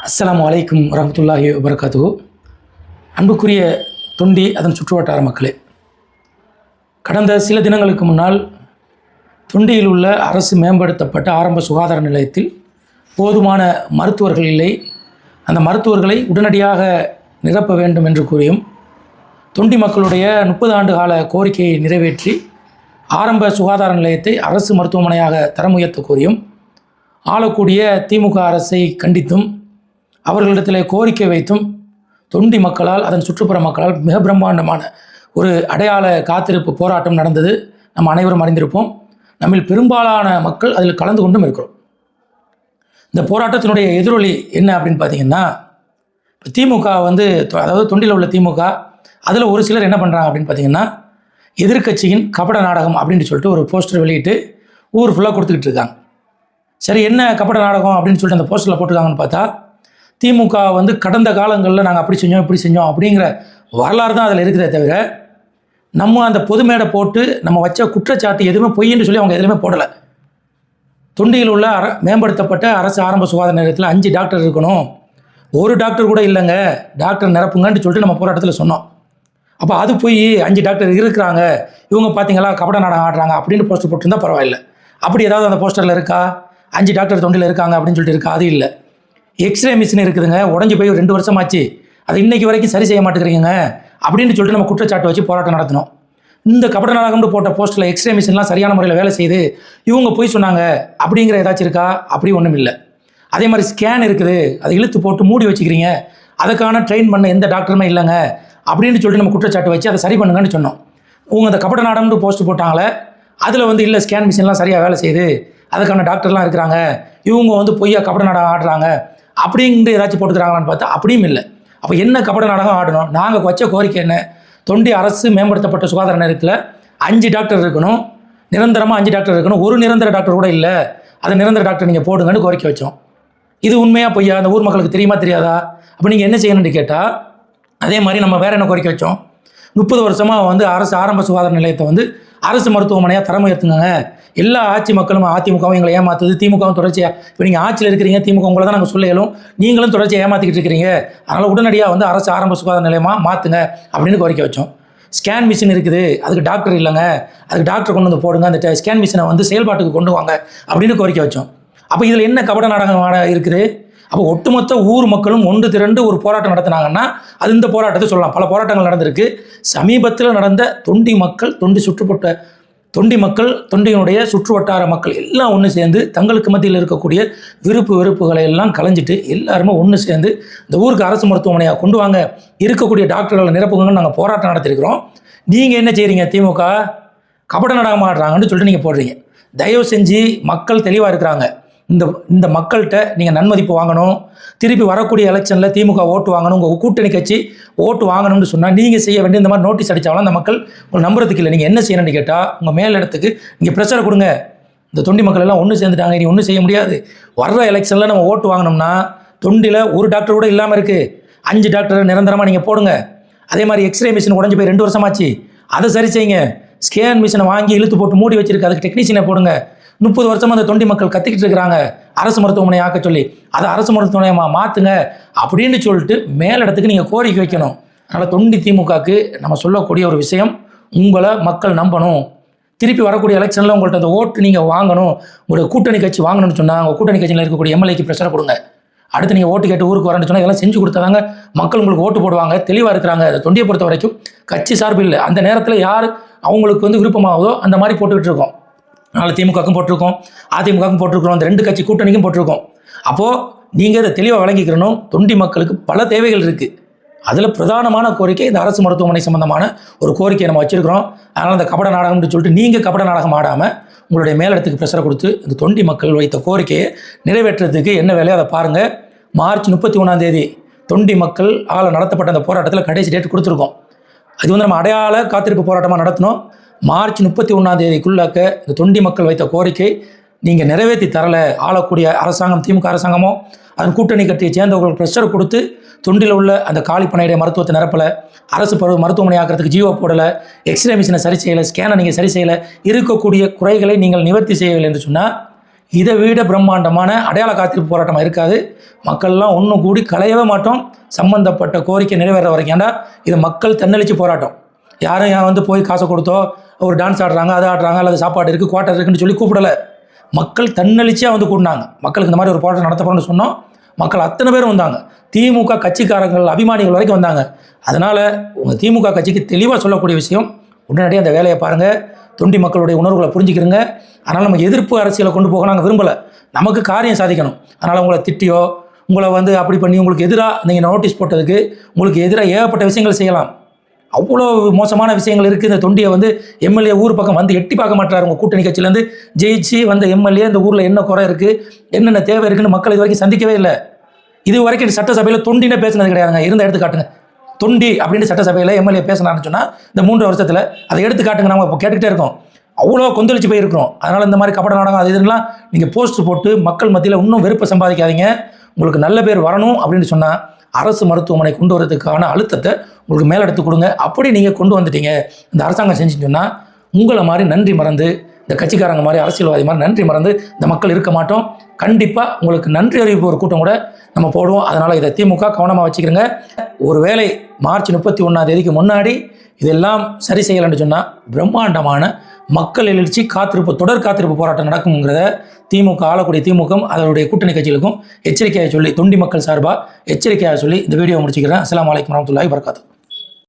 அஸ்லாம் வலைக்கும் வரமத்துல்லாஹி வபரகாத்து அன்புக்குரிய தொண்டி அதன் சுற்றுவட்டார மக்களே கடந்த சில தினங்களுக்கு முன்னால் தொண்டியில் உள்ள அரசு மேம்படுத்தப்பட்ட ஆரம்ப சுகாதார நிலையத்தில் போதுமான மருத்துவர்கள் இல்லை. அந்த மருத்துவர்களை உடனடியாக நிரப்ப வேண்டும் என்று கூறியும் தொண்டி மக்களுடைய முப்பது ஆண்டு கால கோரிக்கையை நிறைவேற்றி ஆரம்ப சுகாதார நிலையத்தை அரசு மருத்துவமனையாக தரம் உயர்த்த கோரியும் ஆளக்கூடிய திமுக அரசை கண்டித்தும் அவர்களிடத்தில் கோரிக்கை வைத்தும் தொண்டி மக்களால் அதன் சுற்றுப்புற மக்களால் மிக பிரம்மாண்டமான ஒரு அடையாள காத்திருப்பு போராட்டம் நடந்தது. நம்ம அனைவரும் அறிந்திருப்போம். நம்மில் பெரும்பாலான மக்கள் அதில் கலந்து கொண்டும் இருக்கிறோம். இந்த போராட்டத்தினுடைய எதிரொலி என்ன அப்படின்னு பார்த்தீங்கன்னா இப்போ திமுக வந்து தொ- அதாவது தொண்டியில் உள்ள திமுக அதில் ஒரு சிலர் என்ன பண்ணுறாங்க அப்படின்னு பார்த்தீங்கன்னா எதிர்க்கட்சியின் கபட நாடகம் அப்படின்னு சொல்லிட்டு ஒரு போஸ்டர் வெளியிட்டு ஊர் ஃபுல்லாக கொடுத்துக்கிட்டு இருக்காங்க. சரி என்ன கபட நாடகம் அப்படின்னு சொல்லிட்டு அந்த போஸ்டரில் போட்டிருக்காங்கன்னு பார்த்தா திமுக வந்து கடந்த காலங்களில் நாங்கள் அப்படி செஞ்சோம் இப்படி செஞ்சோம் அப்படிங்கிற வரலாறு தான் அதில் இருக்குதே தவிர நம்ம அந்த பொது மேடை போட்டு நம்ம வச்ச குற்றச்சாட்டு எதுவுமே பொய்ன்னு சொல்லி அவங்க எதுவுமே போடலை. தொண்டியில் உள்ள அர மேம்படுத்தப்பட்ட அரசு ஆரம்ப சுகாதார நிலையத்தில் அஞ்சு டாக்டர் இருக்கணும். ஒரு டாக்டர் கூட இல்லைங்க. டாக்டர் நிரப்புங்கன்னு சொல்லிட்டு நம்ம போராட்டத்தில் சொன்னோம். அப்போ அது போய் அஞ்சு டாக்டர் இருக்கிறாங்க. இவங்க பார்த்தீங்களா கபட நாடகம் ஆடுறாங்க அப்படின்னு போஸ்டர் போட்டிருந்தா பரவாயில்ல. அப்படி ஏதாவது அந்த போஸ்டரில் இருக்கா? அஞ்சு டாக்டர் தொண்டில் இருக்காங்க அப்படின்னு சொல்லிட்டு இருக்கா? அது இல்லை. எக்ஸ்ரே மிஷின் இருக்குதுங்க. உடஞ்சி போய் ரெண்டு வருஷம் ஆச்சு அது இன்னைக்கு வரைக்கும் சரி செய்ய மாட்டேங்கிறீங்க. அப்படின்னு சொல்லிட்டு நம்ம குற்றச்சாட்டு வச்சு போராட்டம் நடத்தினோம். இந்த கபட நாடகம்னு போட்ட போஸ்ட்டில் எக்ஸ்ரே மிஷின்லாம் சரியான முறையில் வேலை செய்யுது இவங்க போய் சொன்னாங்க. அப்படிங்கிற ஏதாச்சும் இருக்கா? அப்படி ஒன்றும் இல்லை. அதே மாதிரி ஸ்கேன் இருக்குது. அதை இழுத்து போட்டு மூடி வச்சுக்கிறீங்க. அதுக்கான ட்ரெயின் பண்ண எந்த டாக்டருமே இல்லைங்க. அப்படின்னு சொல்லிட்டு நம்ம குற்றச்சாட்டு வச்சு அதை சரி பண்ணுங்கன்னு சொன்னோம். உங்க அந்த கபட நாடகம்னு போஸ்ட் போட்டாங்களே அதில் வந்து இல்லை ஸ்கேன் மிஷின்லாம் சரியாக வேலை செய்யுது. அதுக்கான டாக்டர்லாம் இருக்கிறாங்க. இவங்க வந்து பொய்யா கபட நாடகம் ஆடுறாங்க. அப்படின்ட்டு ஏதாச்சும் போட்டுக்கிறாங்களான்னு பார்த்தா அப்படியும் இல்லை. அப்போ என்ன கபட நாடகம் ஆடணும்? நாங்கள் வச்ச கோரிக்கை என்ன? தொண்டி அரசு மேம்படுத்தப்பட்ட சுகாதார நிலையத்தில் அஞ்சு டாக்டர் இருக்கணும். நிரந்தரமாக அஞ்சு டாக்டர் இருக்கணும். ஒரு நிரந்தர டாக்டர் கூட இல்லை. அதை நிரந்தர டாக்டர் நீங்கள் போடுங்கன்னு கோரிக்கை வச்சோம். இது உண்மையாக பொய்யா? அந்த ஊர் மக்களுக்கு தெரியுமா தெரியாதா? அப்போ நீங்கள் என்ன செய்யணும்னு கேட்டால் அதே மாதிரி நம்ம வேறு என்ன கோரிக்கை வச்சோம்? முப்பது வருஷமாக வந்து அரசு ஆரம்ப சுகாதார நிலையத்தை வந்து அரசு மருத்துவமனையாக தரம் உயர்த்துங்க எல்லா ஆட்சி மக்களும் அதிமுகவும் எங்களை ஏமாத்துது. திமுகவும் தொடர்ச்சியாக இப்போ நீங்கள் ஆட்சியில் இருக்கிறீங்க திமுக உங்களை தான் நாங்கள் சொல்ல இயலும் நீங்களும் தொடர்ச்சியாக ஏமாற்றிக்கிட்டு இருக்கிறீங்க. அதனால் உடனடியாக வந்து அரசு ஆரம்ப சுகாதார நிலையமாக மாற்றுங்க அப்படின்னு கோரிக்கை வச்சோம். ஸ்கேன் மிஷின் இருக்குது அதுக்கு டாக்டர் இல்லைங்க. அதுக்கு டாக்டர் கொண்டு வந்து போடுங்க அந்த ஸ்கேன் மிஷினை வந்து செயல்பாட்டுக்கு கொண்டு வாங்க அப்படின்னு கோரிக்கை வச்சோம். அப்போ இதில் என்ன கபட நாடகம் இருக்குது? அப்போ ஒட்டுமொத்த ஊர் மக்களும் ஒன்று திரண்டு ஒரு போராட்டம் நடத்தினாங்கன்னா அது இந்த போராட்டத்தை சொல்லலாம். பல போராட்டங்கள் நடந்திருக்கு. சமீபத்தில் நடந்த தொண்டி மக்கள் தொண்டி சுற்றுப்பட்ட தொண்டி மக்கள் தொண்டியினுடைய சுற்று வட்டார மக்கள் எல்லாம் ஒன்று சேர்ந்து தங்களுக்கு மத்தியில் இருக்கக்கூடிய விருப்பு வெறுப்புகளை எல்லாம் கலைஞ்சிட்டு எல்லாருமே ஒன்று சேர்ந்து இந்த ஊருக்கு அரசு மருத்துவமனையாக கொண்டு வாங்க இருக்கக்கூடிய டாக்டர்களை நிரப்புங்கன்னு நாங்கள் போராட்டம் நடத்திருக்கிறோம். நீங்கள் என்ன செய்கிறீங்க திமுக? கபட நாடகம் சொல்லிட்டு நீங்கள் போடுறீங்க. தயவு செஞ்சு மக்கள் தெளிவாக இருக்கிறாங்க. இந்த இந்த மக்கள்கிட்ட நீங்கள் நன்மதிப்பு வாங்கணும். திருப்பி வரக்கூடிய எலெக்ஷனில் திமுக ஓட்டு வாங்கணும். உங்கள் கூட்டணி கட்சி ஓட்டு வாங்கணும்னு சொன்னால் நீங்கள் செய்ய வேண்டிய இந்த மாதிரி நோட்டீஸ் அடித்தாலும் அந்த மக்கள் உங்களை நம்புறதுக்கு இல்லை. நீங்கள் என்ன செய்யணும்னு கேட்டால் உங்கள் மேல் இடத்துக்கு நீங்கள் ப்ரெஷரை கொடுங்க. இந்த தொண்டி மக்கள் எல்லாம் ஒன்று சேர்ந்துட்டாங்க. இனி ஒன்றும் செய்ய முடியாது. வர்ற எலெக்ஷனில் நம்ம ஓட்டு வாங்கினோம்னா தொண்டியில் ஒரு டாக்டர் கூட இல்லாமல் இருக்குது அஞ்சு டாக்டரை நிரந்தரமாக நீங்கள் போடுங்க. அதே மாதிரி எக்ஸ்ரே மிஷின் உடஞ்சி போய் ரெண்டு வருஷமாச்சு. அதை சரி செய்யுங்க. ஸ்கேன் மிஷினை வாங்கி இழுத்து போட்டு மூடி வச்சிருக்கு. அதுக்கு டெக்னீஷியனை போடுங்க. முப்பது வருஷமா அந்த தொண்டி மக்கள் கத்திக்கிட்டு இருக்கிறாங்க. அரசு மருத்துவமனை ஆக்க சொல்லி அதை அரசு மருத்துவமனையை மாற்றுங்க அப்படின்னு சொல்லிட்டு மேலிடத்துக்கு நீங்கள் கோரிக்கை வைக்கணும். அதனால் தொண்டி திமுகவுக்கு நம்ம சொல்லக்கூடிய ஒரு விஷயம் உங்களை மக்கள் நம்பணும். திருப்பி வரக்கூடிய எலெக்ஷனில் உங்கள்கிட்ட அந்த ஓட்டு நீங்கள் வாங்கணும். உங்களோட கூட்டணி கட்சி வாங்கணும்னு சொன்னால் உங்கள் கூட்டணி கட்சியில் இருக்கக்கூடிய எம்எல்ஏக்கு ப்ரெஷர் கொடுங்க. அடுத்து நீங்கள் ஓட்டு கேட்டு ஊருக்கு வரேன்னு சொன்னால் இதெல்லாம் செஞ்சு கொடுத்தாங்க மக்கள் உங்களுக்கு ஓட்டு போடுவாங்க. தெளிவாக இருக்கிறாங்க. அந்த தொண்டியை பொறுத்த வரைக்கும் கட்சி சார்பு இல்லை. அந்த நேரத்தில் யார் அவங்களுக்கு வந்து விருப்பமாகுதோ அந்த மாதிரி போட்டுக்கிட்டு இருக்கோம். அதனால் திமுகவுக்கும் போட்டிருக்கோம் அதிமுகவுக்கும் போட்டிருக்கிறோம் அந்த ரெண்டு கட்சி கூட்டணிக்கும் போட்டிருக்கோம். அப்போது நீங்கள் இதை தெளிவாக வழங்கிக்கிறணும் தொண்டி மக்களுக்கு பல தேவைகள் இருக்குது அதில் பிரதானமான கோரிக்கை இந்த அரசு மருத்துவமனை சம்பந்தமான ஒரு கோரிக்கையை நம்ம வச்சுருக்கிறோம். அதனால் அந்த கபட நாடகம்னு சொல்லிட்டு நீங்கள் கபட நாடகம் ஆடாமல் உங்களுடைய மேலிடத்துக்கு ப்ரெஷரை கொடுத்து இந்த தொண்டி மக்கள் வைத்த கோரிக்கையை நிறைவேற்றுறதுக்கு என்ன வேலையோ அதை பாருங்கள் மார்ச் முப்பத்தி ஒன்றாம் தேதி தொண்டி மக்கள் ஆள நடத்தப்பட்ட அந்த போராட்டத்தில் கடைசி டேட் கொடுத்துருக்கோம். அது வந்து நம்ம அடையாள காத்திருப்பு போராட்டமாக நடத்தினோம். மார்ச் முப்பத்தி ஒன்றாம் தேதிக்குள்ளாக்க இந்த தொண்டி மக்கள் வைத்த கோரிக்கை நீங்கள் நிறைவேற்றி தரலை. ஆளக்கூடிய அரசாங்கம் திமுக அரசாங்கமோ அதன் கூட்டணி கட்சியை சேர்ந்தவர்கள் ப்ரெஷர் கொடுத்து தொண்டில் உள்ள அந்த காலி பணியிட மருத்துவத்தை நிரப்பலை. அரசு பருவ மருத்துவமனை ஆக்கிறதுக்கு ஜீவோ போடலை. எக்ஸ்ரே மிஷினை சரி செய்யலை. ஸ்கேனை நீங்கள் சரி செய்யலை. இருக்கக்கூடிய குறைகளை நீங்கள் நிவர்த்தி செய்யவில்லை என்று சொன்னால் இதை விட பிரம்மாண்டமான அடையாள காத்திருப்பு போராட்டமாக இருக்காது. மக்கள்லாம் ஒன்று கூடி கலையவே மாட்டோம். சம்பந்தப்பட்ட கோரிக்கை நிறைவேற வரைக்கும். ஏன்டா? இது மக்கள் தன்னெழுச்சி போராட்டம். யாரும் ஏன் வந்து போய் காசை கொடுத்தோ ஒரு டான்ஸ் ஆடுறாங்க அதை ஆடுறாங்க அல்லது சாப்பாடு இருக்குது குவாட்டர் இருக்குன்னு சொல்லி கூப்பிடலை. மக்கள் தன்னெழுச்சியாக வந்து கூட்டினாங்க மக்களுக்கு இந்த மாதிரி ஒரு போராட்டம் நடத்தப்படும்னு சொன்னோம். மக்கள் அத்தனை பேரும் வந்தாங்க. திமுக கட்சிக்காரங்கள் அபிமானிகள் வரைக்கும் வந்தாங்க. அதனால் உங்கள் திமுக கட்சிக்கு தெளிவாக சொல்லக்கூடிய விஷயம் உடனடியாக அந்த வேலையை பாருங்கள் தொண்டி மக்களுடைய உணர்வுகளை புரிஞ்சுக்கிறங்க அதனால் நம்ம எதிர்ப்பு அரசியலை கொண்டு போக நாங்கள் விரும்பலை. நமக்கு காரியம் சாதிக்கணும். அதனால் உங்களை திட்டியோ உங்களை வந்து அப்படி பண்ணி உங்களுக்கு எதிராக நீங்கள் நோட்டீஸ் போட்டதுக்கு உங்களுக்கு எதிராக ஏகப்பட்ட விஷயங்கள் செய்யலாம். அவ்வளோ மோசமான விஷயங்கள் இருக்குது இந்த தொண்டியை வந்து எம்எல்ஏ ஊர் பக்கம் வந்து எட்டி பார்க்க மாட்டார் உங்கள் கூட்டணி கட்சியிலேருந்து. ஜெயிச்சு வந்த எம்எல்ஏ இந்த ஊரில் என்ன குறை இருக்குது என்னென்ன தேவை இருக்குன்னு மக்கள் இது வரைக்கும் சந்திக்கவே இல்லை. இது வரைக்கும் சட்டசபையில் தொண்டினே பேசினது கிடையாதுங்க. இருந்த எடுத்து காட்டுங்க. தொண்டி அப்படின்னு சட்டசபையில் எம்எல்ஏ பேசினான்னு சொன்னால் இந்த மூன்று வருஷத்தில் அதை எடுத்து காட்டுங்க. நம்ம இப்போ கேட்டுக்கிட்டே இருக்கோம். அவ்வளோ கொந்தளிச்சு போயிருக்கிறோம். அதனால் இந்த மாதிரி கபட நாடகம் அது இதெல்லாம் நீங்கள் போஸ்ட் போட்டு மக்கள் மத்தியில் இன்னும் வெறுப்பை சம்பாதிக்காதீங்க. உங்களுக்கு நல்ல பேர் வரணும் அப்படின்னு சொன்னால் அரசு மருத்துவமனை கொண்டு வரதுக்கான அழுத்தத்தை உங்களுக்கு மேலெடுத்து கொடுங்க. அப்படி நீங்கள் கொண்டு வந்துட்டீங்க. இந்த அரசாங்கம் செஞ்சுன்னு சொன்னால் உங்களை மாதிரி நன்றி மறந்து இந்த கட்சிக்காரங்க மாதிரி அரசியல்வாதி மாதிரி நன்றி மறந்து இந்த மக்கள் இருக்க மாட்டோம். கண்டிப்பாக உங்களுக்கு நன்றி அறிவிப்பு ஒரு கூட்டம் கூட நம்ம போடுவோம். அதனால் இதை திமுக கவனமாக வச்சுக்கிறோங்க. ஒருவேளை மார்ச் முப்பத்தி ஒன்றாம் தேதிக்கு முன்னாடி இதெல்லாம் சரி செய்யலைன்னு சொன்னால் பிரம்மாண்டமான மக்கள் எழுச்சி காத்திருப்பு தொடர் காத்திருப்பு போராட்டம் நடக்குங்கிறத திமுக ஆளக்கூடிய திமுக அதனுடைய கூட்டணி கட்சிகளுக்கும் எச்சரிக்கையாக சொல்லி தொண்டி மக்கள் சார்பாக எச்சரிக்கையாக சொல்லி இந்த வீடியோ முடிச்சுக்கிறேன். அஸ்லாம் வலைக்கம் வரமத்துல்லாஹி வரகாத்து